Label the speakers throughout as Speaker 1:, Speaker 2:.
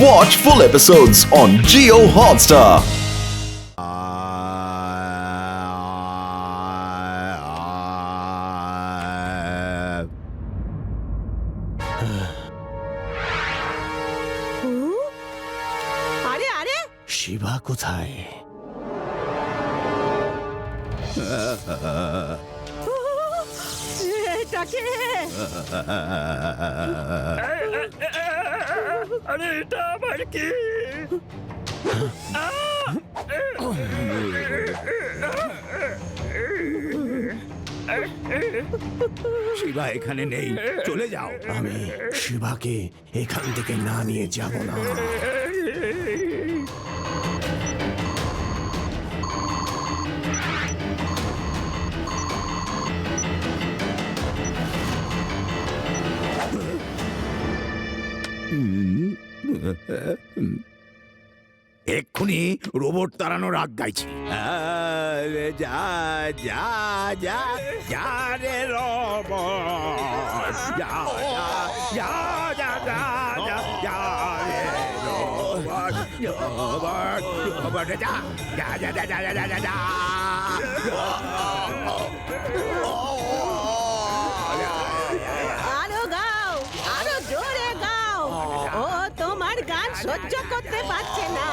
Speaker 1: Watch full episodes on Geo Hotstar.
Speaker 2: আরে আরে
Speaker 3: শিবা কোথায়
Speaker 2: এটাকে
Speaker 3: আরে এটা আবার কি? শিবা এখানে নেই চলে যাও। আমি শিবাকে এখান থেকে না নিয়ে যাব না। এক্ষুনি রোবট তাড়ানোর আগ গাইছি যা যা যা যা রে রোবট যা যা যা যা যা যা রে যা যা যা যা যা যা যা
Speaker 2: গান সহ্য করতে পারছে না।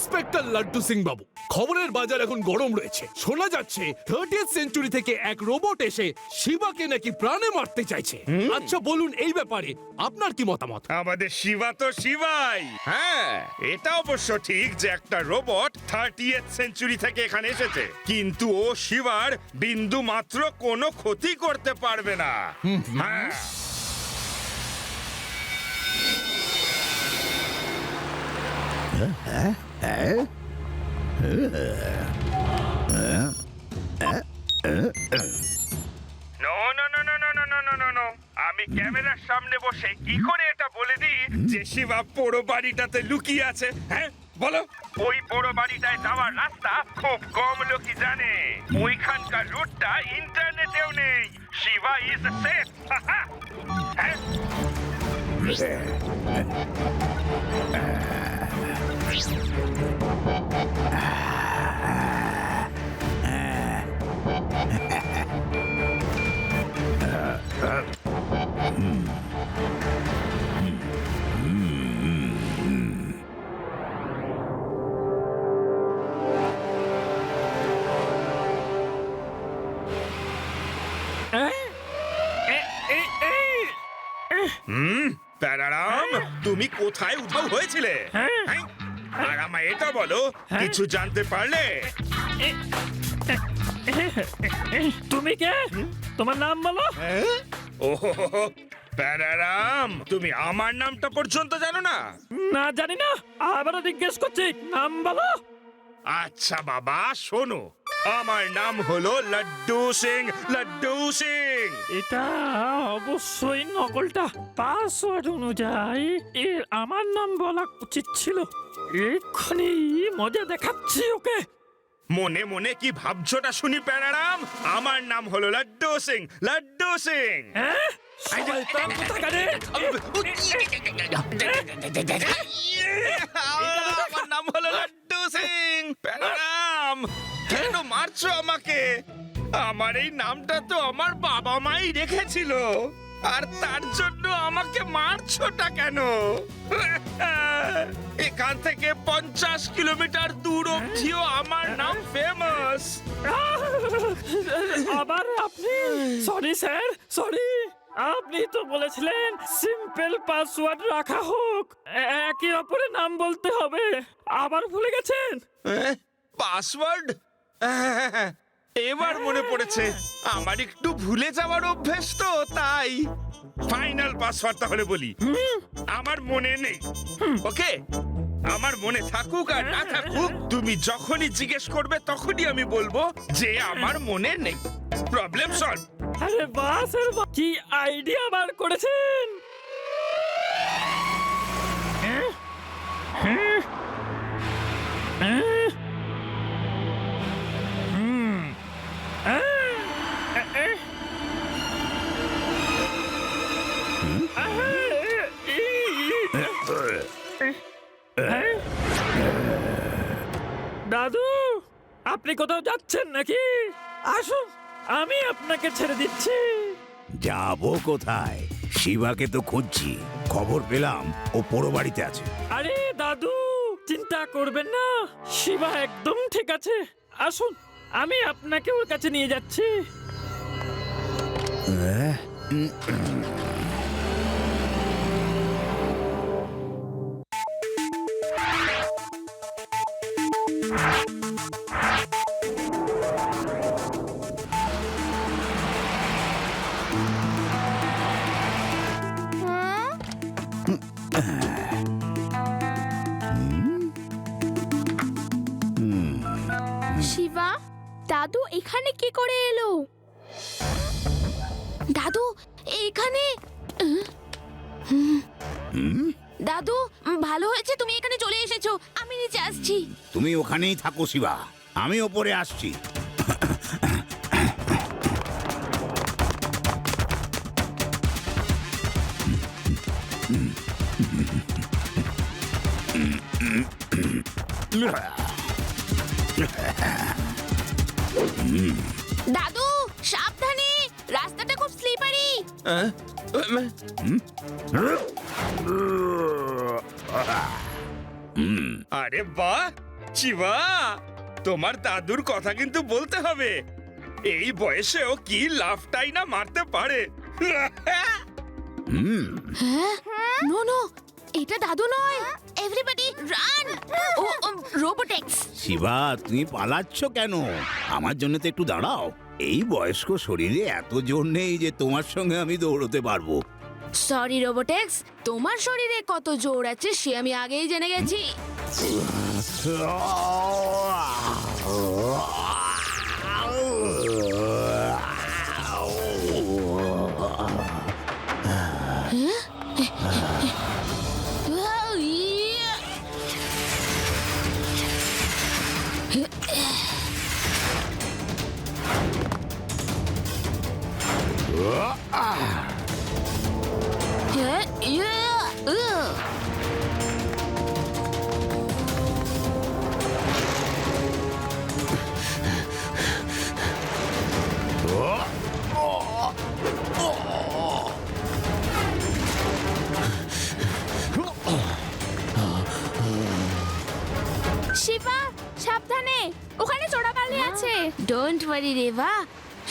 Speaker 4: ইন্সপেক্টর লাড্ডু সিং বাবু খবরের বাজার এখন গরম রয়েছে। শোনা যাচ্ছে থার্টিয়েথ সেঞ্চুরি থেকে এক রোবট এসে শিবাকে নাকি প্রাণে মারতে চাইছে। আচ্ছা বলুন এই ব্যাপারে আপনার কি মতামত?
Speaker 5: আমাদের শিবা তো শিবাই। হ্যাঁ। এটা অবশ্য ঠিক যে একটা রোবট থার্টিয়েথ সেঞ্চুরি থেকে এখানে এসেছে। কিন্তু ও শিবার বিন্দু মাত্র কোনো ক্ষতি করতে পারবে না। হ্যাঁ। No no no no no no no no no no আমি ক্যামেরার সামনে বসে কি করে এটা বলে দিই? যে শিবা পোড়ো বাড়িটাতে লুকিয়ে আছে হ্যাঁ? বলো। ওই পোড়ো বাড়িটায় যাওয়ার রাস্তা খুব কম লোকই জানে। ওইখানকার রুটটা ইন্টারনেটেও নেই। শিবা ইজ সেফ হ্যাঁ। হুম প্যারারাম তুমি কোথায় উধাও হয়েছিলে হ্যাঁ? এটা বলো কিছু জানতে পারলে?
Speaker 6: তুমি কে? তোমার নাম বলো।
Speaker 5: ওহো প্যারারাম তুমি আমার নামটা পর্যন্ত জানো না?
Speaker 6: না জানি না। আবারও জিজ্ঞেস করছি নাম বলো।
Speaker 5: আচ্ছা বাবা শোনো আমার নাম হলো লাড্ডু সিং লাড্ডু সিং।
Speaker 6: এটা অবশ্যই নকলটা পাসওয়ার্ড অনুযায়ী। এর আমার নাম বলা উচিত ছিল। এক্ষুনি মজা দেখাচ্ছি ওকে।
Speaker 5: মনে মনে কি ভাবছোটা শুনি প্যারারাম? আমার নাম হলো লাড্ডু সিং লাড্ডু সিং।
Speaker 6: হ্যাঁ?
Speaker 5: আমার নাম হলো লাড্ডু সিং প্যারারাম। কেন মারছো আমাকে? আমার এই নামটা তো আমার বাবা মাই রেখেছিল। আর তার জন্য আমাকে মারছোটা কেন? এখান থেকে পঞ্চাশ কিলোমিটার দূর অবধিও আমার নাম ফেমাস
Speaker 6: আবার আপনি? সরি স্যার সরি আপনি তো বলেছিলেন সিম্পল পাসওয়ার্ড রাখা হোক। একে অপরের নাম বলতে হবে। আবার ভুলে গেছেন?
Speaker 5: পাসওয়ার্ড এবার মনে পড়েছে আমার একটু ভুলে যাওয়ার অভ্যেস তো তাই। ফাইনাল পাসওয়ার্ড তাহলে বলি। আমার মনে নেই। ওকে? আমার মনে থাকুক আর না থাকুক তুমি যখনই জিজ্ঞেস করবে তখনই আমি বলব যে আমার মনে নেই। প্রবলেম সলভ
Speaker 6: আরে বাহ। কি আইডিয়া বার করেছেন? দাদু আপনি কোথাও যাচ্ছেন নাকি? আসুন। আমি আপনাকে ছেড়ে দিচ্ছি।
Speaker 3: যাব কোথায়? শিবাকে তো খুঁজছি খবর পেলাম ও পোড়ো বাড়িতে আছে।
Speaker 6: আরে দাদু চিন্তা করবেন না শিবা একদম ঠিক আছে। আসুন আমি আপনাকে ওর কাছে নিয়ে যাচ্ছি।
Speaker 7: শিবা দাদু এখানে কি করে এলো? দাদু এখানে দাদু ভালো হয়েছে তুমি এখানে চলে এসেছ আমি নিচে আসছি।
Speaker 3: তুমি ওখানেই থাকো শিবা। আমি ওপরে আসছি।
Speaker 7: দাদু সাবধানে। রাস্তাটা খুব স্লিপারি
Speaker 5: আরে বাহ শিবা তোমার দাদুর কথা কিন্তু বলতে হবে। এই বয়সেও কি লাফটাই না মারতে পারে?
Speaker 7: নো নো এটা দাদু নয়। এভরিবডি রান ও রোবোটেক্স
Speaker 3: শিবা তুমি পালাচ্ছ কেন? আমার জন্য তো একটু দাঁড়াও। এই বয়স্ক শরীরে এত জোর নেই যে তোমার সঙ্গে আমি দৌড়তে পারব।
Speaker 7: সরি রোবোটেক্স তোমার শরীরে কত জোর আছে সে আমি আগেই জেনে গেছি। Yeah, yeah, ugh. শিবা সাবধানে ওখানে চোরাকালি আছে ডোন্ট ওয়ারি রেভা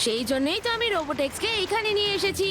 Speaker 7: সেই জন্যই তো আমি রোবোটেক্সকে এইখানে নিয়ে এসেছি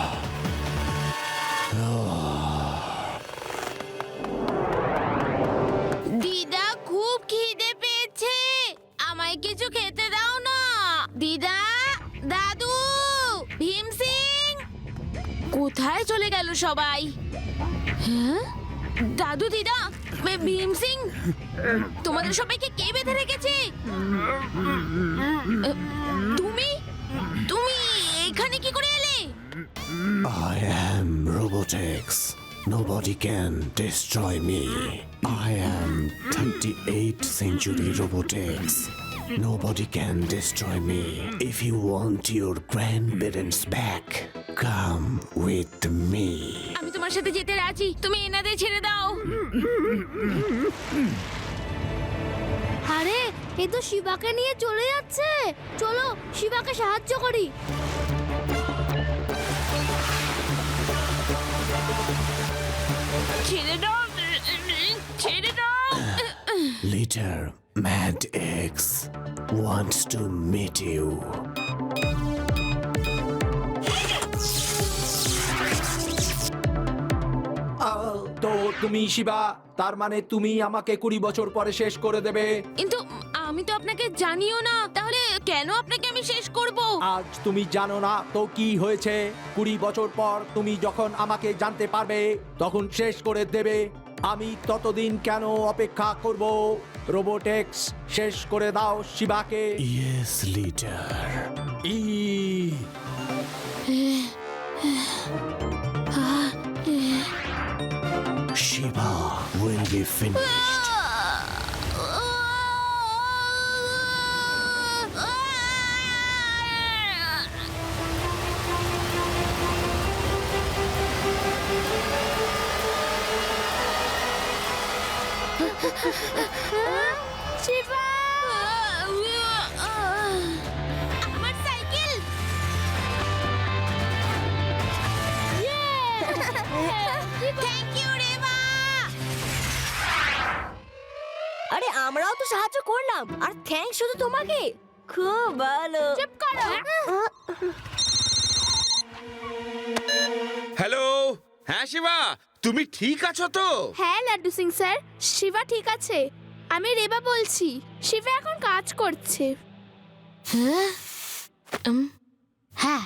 Speaker 7: গেল সবাই হ্যাঁ দাদু দিদা ভীম সিং তোমাদের সবাইকে কে বেঁধে রেখেছে তুমি তুমি এখানে কি করে এলে
Speaker 8: I am Robotex. Nobody can destroy me. I am 28th century Robotex. Nobody can destroy me. If you want your grandparents back, come with me.
Speaker 7: আমি তোমার সাথে যেতে রাজি। তুমি এনাদের ছেড়ে দাও। আরে এ তো শিবাকে নিয়ে চলে যাচ্ছে। চলো শিবাকে সাহায্য করি। ছেড়ে দাও ছেড়ে দাও।
Speaker 8: Leader Mad X wants to meet you.
Speaker 9: তুমি শিবা তার মানে তুমি আমাকে কুড়ি বছর পরে শেষ করে দেবে।
Speaker 7: কিন্তু আমি তো আপনাকে জানিও না তাহলে কেন আপনাকে আমি শেষ করব?
Speaker 9: আজ তুমি জানো না তো কি হয়েছে। কুড়ি বছর পর তুমি যখন আমাকে জানতে পারবে তখন শেষ করে দেবে। আমি ততদিন কেন অপেক্ষা করব? রোবোটেক্স শেষ করে দাও শিবাকে।
Speaker 8: Yes leader.
Speaker 4: E.
Speaker 8: Shiva will be finished.
Speaker 7: Shiba আমার সাইকেল থ্যাংক
Speaker 2: আমরাও তো সাহায্য করলাম। আর থ্যাঙ্কস শুধু তোমাকে। খুব ভালো।
Speaker 7: চুপ করো।
Speaker 5: হ্যালো হ্যাঁ শিবা? তুমি ঠিক আছো তো?
Speaker 7: হ্যাঁ লাড্ডু সিং স্যার। শিবা ঠিক আছে। আমি রেবা বলছি। শিবা এখন কাজ করছে। হ্যাঁ।